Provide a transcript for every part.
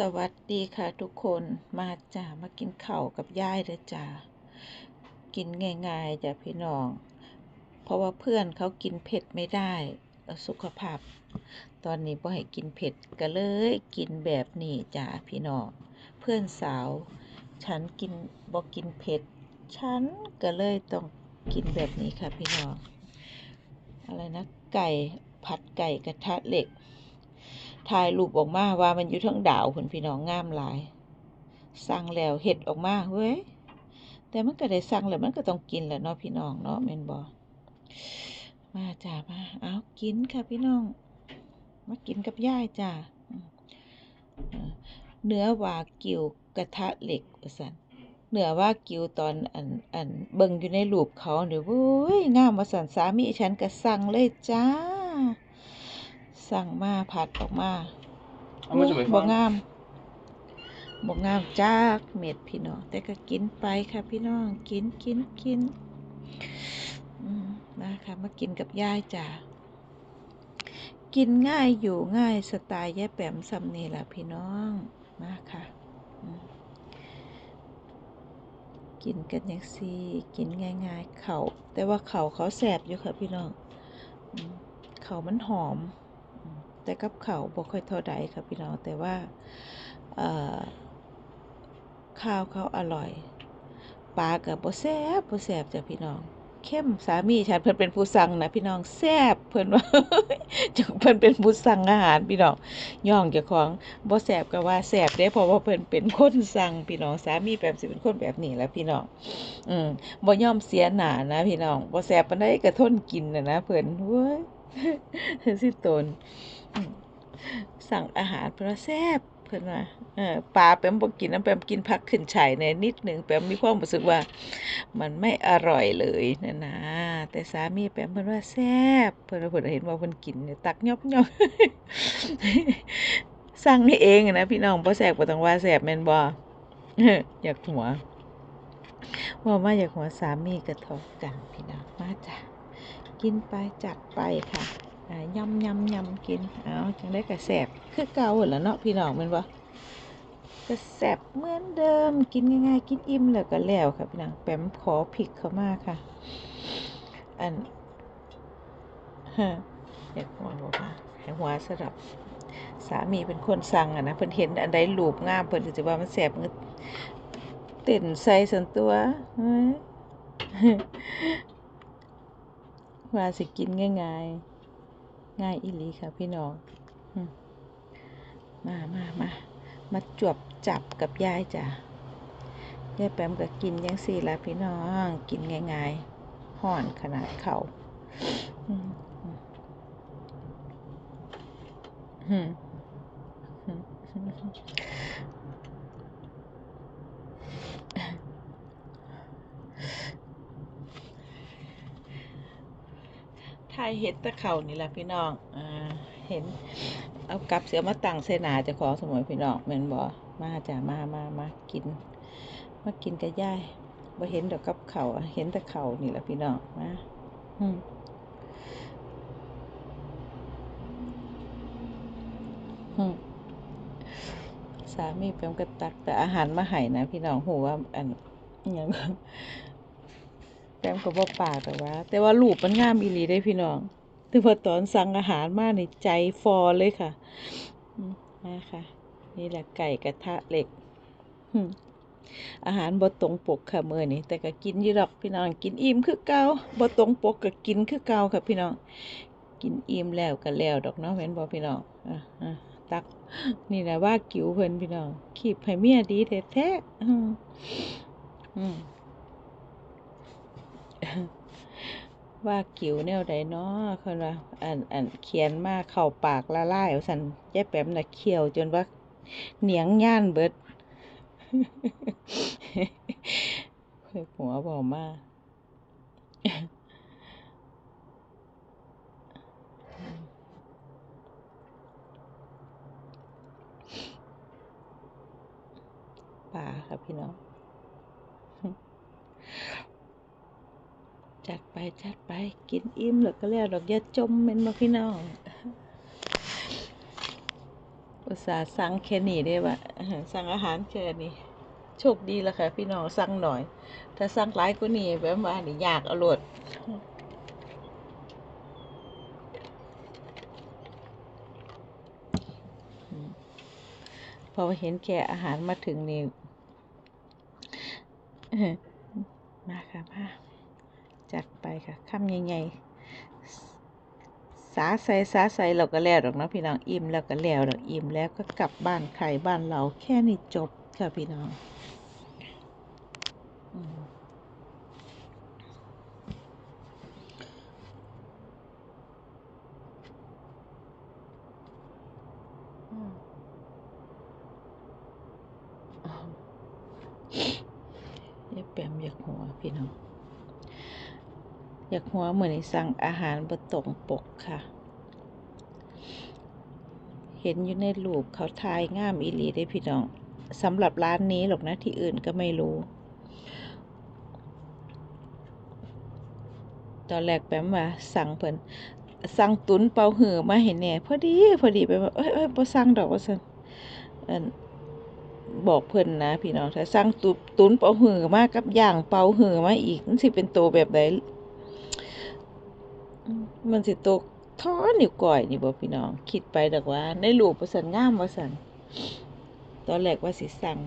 สวัสดีค่ะทุกคนมาจ้ามากินข้าวกับยายเด้อจ้ากินง่ายๆจ้ะพี่น้อง เพราะว่าเพื่อนเขากินเผ็ดไม่ได้สุขภาพ ตอนนี้บ่ให้กินเผ็ดก็เลยกินแบบนี้จ้าพี่น้องเพื่อนสาว ฉันกินบ่กินเผ็ดฉันก็เลยต้องกินแบบนี้ค่ะพี่น้องอะไรนะไก่ผัดไก่กระทะเหล็ก ถ่ายรูปออกมาว่ามันอยู่ทั้งดาวคุณพี่น้องงามหลาย สั่งแล้วเห็ดออกมาเว้ย แต่มันก็ได้สั่งแล้วมันก็ต้องกินแหละเนาะพี่น้องเนาะแม่นบ่มาจ้ามาเอากินค่ะพี่น้อง มากินกับย่ายจ้าเนื้อวากิวกระทะเหล็กว่าซั่นเนื้อวากิวตอนอันอันเบิ่งอยู่ในรูปเขาเนี่ยโว้ยงามว่าซั่นสามีฉันก็สั่งเลยจ้า สั่งมาผัดออกมาเอามาจุ่มไปบ่ฟังงามบ่งามจากเม็ดพี่น้อง แต่ก็กินไปค่ะพี่น้อง กินกินกินอืมมาค่ะมากินกับยายจ้ากินง่ายอยู่ง่ายสไตล์ยายแปมซำนี่ล่ะพี่น้องมาค่ะอืมกินกันอย่างซี่กินง่าย ๆ เขาวแต่ว่าเขาวเขาแสบอยู่ค่ะพี่น้องอืมเขาวมันหอมอืม แต่กับเขาบ่ค่อยเท่าใดค่ะพี่น้องแต่ว่าข้าวเขาอร่อยปลากับบ่แซ่บบ่แซ่บจ้ะพี่น้องเข้มสามีฉันเพิ่นเป็นผู้สั่งนะพี่น้องแซ่บเพิ่นว่าจังเพิ่นเป็นผู้สั่งอาหารพี่น้องย่องเจ้าของบ่แซ่บก็ว่าแซ่บเด้เพราะว่าเพิ่นเป็นคนสั่งพี่น้องสามีแปมสิเป็นคนแบบนี้แหละพี่น้องอืมบ่ยอมเสียหน้านะพี่น้องบ่แซ่บปานใดก็ทนกินน่ะนะเพิ่นเว้ยสิตน สั่งอาหารเพิ่นว่าแซ่บเพิ่นว่าเออปลาแปมบ่กินน้ำแปมกินผักขึ้นฉายแหน่นิดหนึ่งแปมมีความรู้สึกว่า มันไม่อร่อยเลยนะนะแต่สามีแปมเพิ่นว่าแซ่บเพิ่นว่าเพิ่นเห็นว่าเพิ่นกินเนี่ยตักยอบยอบสั่งนี่เองนะพี่น้องบ่แซ่บบ่ต้องว่าแซ่บแมนบ่อยากหัวว่ามาอยากหัวสามีกระทบกันพี่น้องมาจ้ะกินไปจัดไปค่ะ ยำยำยำกินเอาจังได้กระแสบคือเก่าหั่นล่ะเนาะพี่น้องแมันบ่กระแสบเหมือนเดิมกินง่ายๆกินอิ่มแล้วก็แล้วค่ะพี่น้องแปมขอพริกเขามากค่ะ อันฮะอยากหัวบอกว่าหัวสลับสามีเป็นคนสั่งอะนะเพิ่นเห็นอันใดรูปงามเพิ่นก็สิว่ามันแสบมันก็เต้นใส่ส่วนตัวเฮ้ยว่าสิกินง่ายๆ ง่ายอีหลีค่ะพี่น้อง มามามามาจวบจับกับยายจ้ะยายแปมก็กินยังสี่ละพี่น้อง กินง่ายๆห่อนขนาดเขาอืมอืมอืมอืม ถ่ายเห็ดตะเข่านี่แหละพี่น้องอ่าเห็น เอากลับเสียมาตั้งเสนาจะขอสมอยพี่น้องแม่นบ่มาจ้ะมามามากิน มากินกับยายบ่เห็นดอกกับเขาเห็นแต่เขานี่แหละพี่น้องมาอืมสามีเป็นกระตักแต่อาหารมาให้นะพี่น้องหูว่าอันอหยัง แปมก็บ่ปากแต่ว่า แต่ว่ารูปมันงามอีหลีได้พี่น้องแต่พอตอนสั่งอาหารมาในใจฟอเลยค่ะมาค่ะ นี่แหละไก่กระทะเหล็กอาหารบ่ตรงปกค่ะเมื้อนี้แต่ก็กินยู่ดอกพี่น้องกินอิ่มคือเกาบ่ตรงปกก็กินคือเกาค่ะพี่น้อง กินอิ่มแล้วก็แล้วดอกเนาะแม่นบ่พี่น้องอะอะตัก นี่แหละว่ากิ๋วเพิ่นพี่น้องคีบให้เมียดีแท้ๆอืมอืม ว่ากิ๋วแนวใดเนาะเพิ่นว่าอันอันเขียนมาเข้าปากละลายว่าซั่นยายแป๊มน่ะเคี้ยวจนว่าเหนียงย่านเบิดเฮ้ยหัวบ่มาป่าครับพี่น้อง จัดไปจัดไปกินอิ่มแล้วก็แล้วดอกอยาจมแม่นบ่พี่น้องอุตส่าห์สั่งแค่นี้ได้ว่าสั่งอาหารแค่นี้โชคดีแล้วค่ะ พี่น้องสั่งหน่อย ถ้าสั่งหลายกว่านี้แบบว่านี่ยากอาโลดอืมพอเห็นแค่อาหารมาถึงนี่มาค่ะมา ไปค่ะคำใหญ่ๆสาใสสาใสเราก็แล้วดอกเนาะพี่น้องอิ่มแล้วก็แล้วดอกอิ่มแล้วก็กลับบ้านใครบ้านเราแค่นี้จบค่ะพี่น้องอืมอืมยายแปมอยากหัวพี่น้อง อยากหัวเหมือนสั่งอาหารบะตรงปกค่ะ เห็นอยู่ในรูปเขาทายงามอีหลีได้พี่น้องสำหรับร้านนี้หรอกนะที่อื่นก็ไม่รู้ ตอนแรกแปมว่าสั่งเพิ่นสั่งตุนเปาหือมาเห็นแน่พอดีพอดีไปว่าเอ้ยเอ้ยบ่สั่งดอกว่าซั่นบอกเพิ่นนะพี่น้องถ้าสั่งตุนเปาหือมากับย่างเปาหือมาอีกมันสิเป็นโตแบบใดอื มันสิตกท้อนิ้วก้อยนี่บ่พี่น้อง คิดไปดอกว่าในรูปว่าซั่นงามว่าซั่นตอนแรกว่าสิสั่ง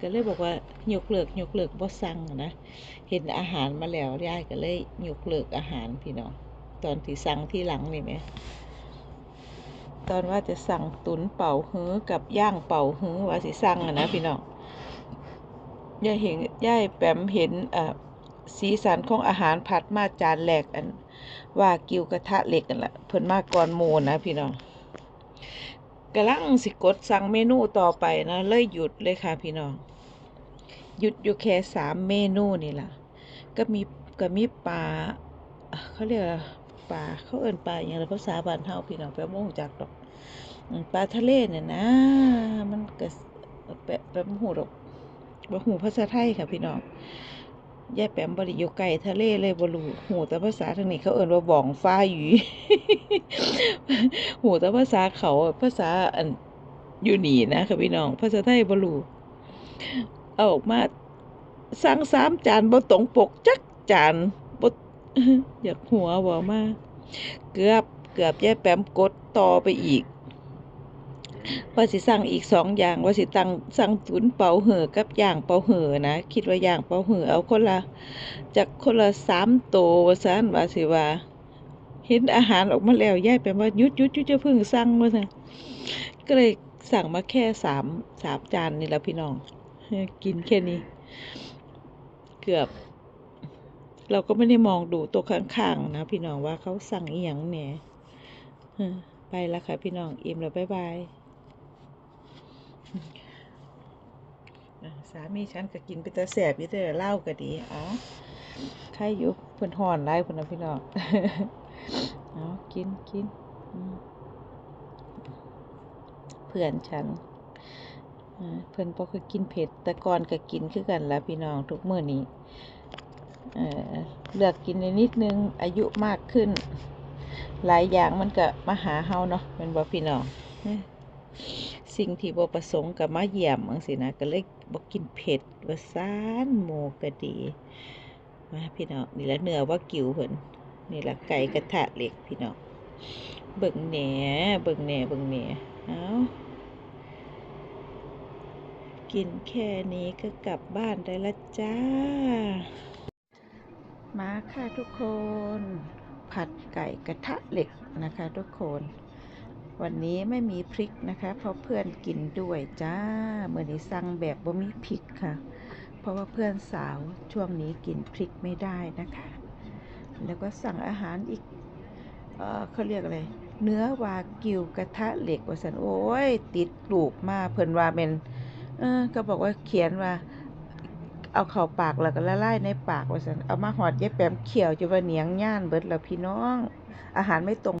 ก็เลยบอกว่ายกเลิกยกเลิกบ่สั่งนะเห็นอาหารมาแล้วยายก็เลยยกเลิกอาหารพี่น้องตอนที่สั่งที่หลังนี่ไหมตอนว่าจะสั่งตุนเป่าฮื้อกับย่างเป่าฮื้อว่าสิสั่งอะนะพี่น้องยายเห็นยายแปมเห็นอ่าสีสันของอาหารผัดมาจานแรกอัน ว่ากิวกระทะเหล็กกันละเพิ่นมาก่อนหมูนะพี่น้องกำลังสิกดสั่งเมนูต่อไปนะเลยหยุดเลยค่ะพี่น้อง หยุดอยู่แค่สามเมนูนี่ล่ะ ก็มีก็มีปลาเขาเรียกปลาเขาเอิ้นปลาอย่างไรภาษาบ้านเฮาพี่น้องแปลว่ารู้จักดอกปลาทะเลเนี่ยนะ มันก็แปะแปะบ่ฮู้ดอกบ่ฮู้ภาษาไทยค่ะพี่น้อง ยายแปมบ่ได้อยู่ใกล้ทะเลเลยบรู้ฮู้แต่ภาษาทางนี้เขาเอิ้นว่าบ่องฟ้าหยีฮู้แต่ภาษาเขาภาษาอันอยู่นี่นะค่ะพี่น้อง ภาษาไทยบรูเอาออกมาสั่งสามจานบ่ตรงปกจักจานบ่อยากหัวบ่มาเกือบเกือบยายแปมกดต่อไปอีก ว่าสิสั่งอีกสองอย่างว่าสิตังสั่งตุนเป่าเห่อกับย่างเป่าเห่อนะคิดว่าย่างเป่าเห่อเอาคนละจากคนละสามโตว่าซั่นว่าสิว่า เห็นอาหารออกมาแล้วยายแปว่ายุดยุดยุดจะเพิ่งสั่งว่าซั่นก็เลยสั่งมาแค่สามสามจานนี่แหละพี่น้องกินแค่นี้ เกือบ เราก็ไม่ได้มองดูตัวข้างๆนะพี่น้องว่าเขาสั่งอีหยังแหน่เออไปแล้วค่ะพี่น้องอิ่มแล้วบ๊ายบาย สามีฉันก็กินไปแต่แสบอยู่แต่เหล้าก็ดีอ๋อใครอยู่เพิ่นห่อนไรพุ่นนะพี่น้องเอกินกินเพื่อนฉันเพิ่อนบ่เคยกินเผ็ดแต่ก่อนก็กินคือกันละพี่น้องทุกมื้อนี้เลือกกินในนิดนึงอายุมากขึ้น หลายอย่างมันก็มาหาเฮาเนาะเป็นบ่พี่น้องเสิ่งที่บ่ประสงค์กับมาเยี่ยมจังซี่นะก็เลยบ่กินเผ็ดว่าซานหมูก็ดี มาพี่น้องนี่ละเนื้อว่ากิวเพิ่นนี่ละไก่กระทะเหล็กพี่น้องเบิ่งแหน่เบิ่งแหน่เบิ่งแหน่เอากินแค่นี้ก็กลับบ้านได้ละจ้า มาค่ะทุกคน ผัดไก่กระทะเหล็กนะคะทุกคน วันนี้ไม่มีพริกนะคะ เพราะเพื่อนกินด้วยจ้าเมื่อนี้สั่งแบบบ่มีพริกค่ะ เพราะว่าเพื่อนสาวช่วงนี้กินพริกไม่ได้นะคะ แล้วก็สั่งอาหารอีกเออเขาเรียกอะไรเนื้อวากิวกระทะเหล็กว่าสันโอ้ยติดลูกมาเพิ่นว่าเป็นเออก็บอกว่าเขียนว่า เอาเข้าปากแล้วก็ละลายในปากว่าซั่นเอามาหอดยายแปมเขียวจะว่าเหนียงย่านเบิดแล้วพี่น้อง อาหารไม่ตรง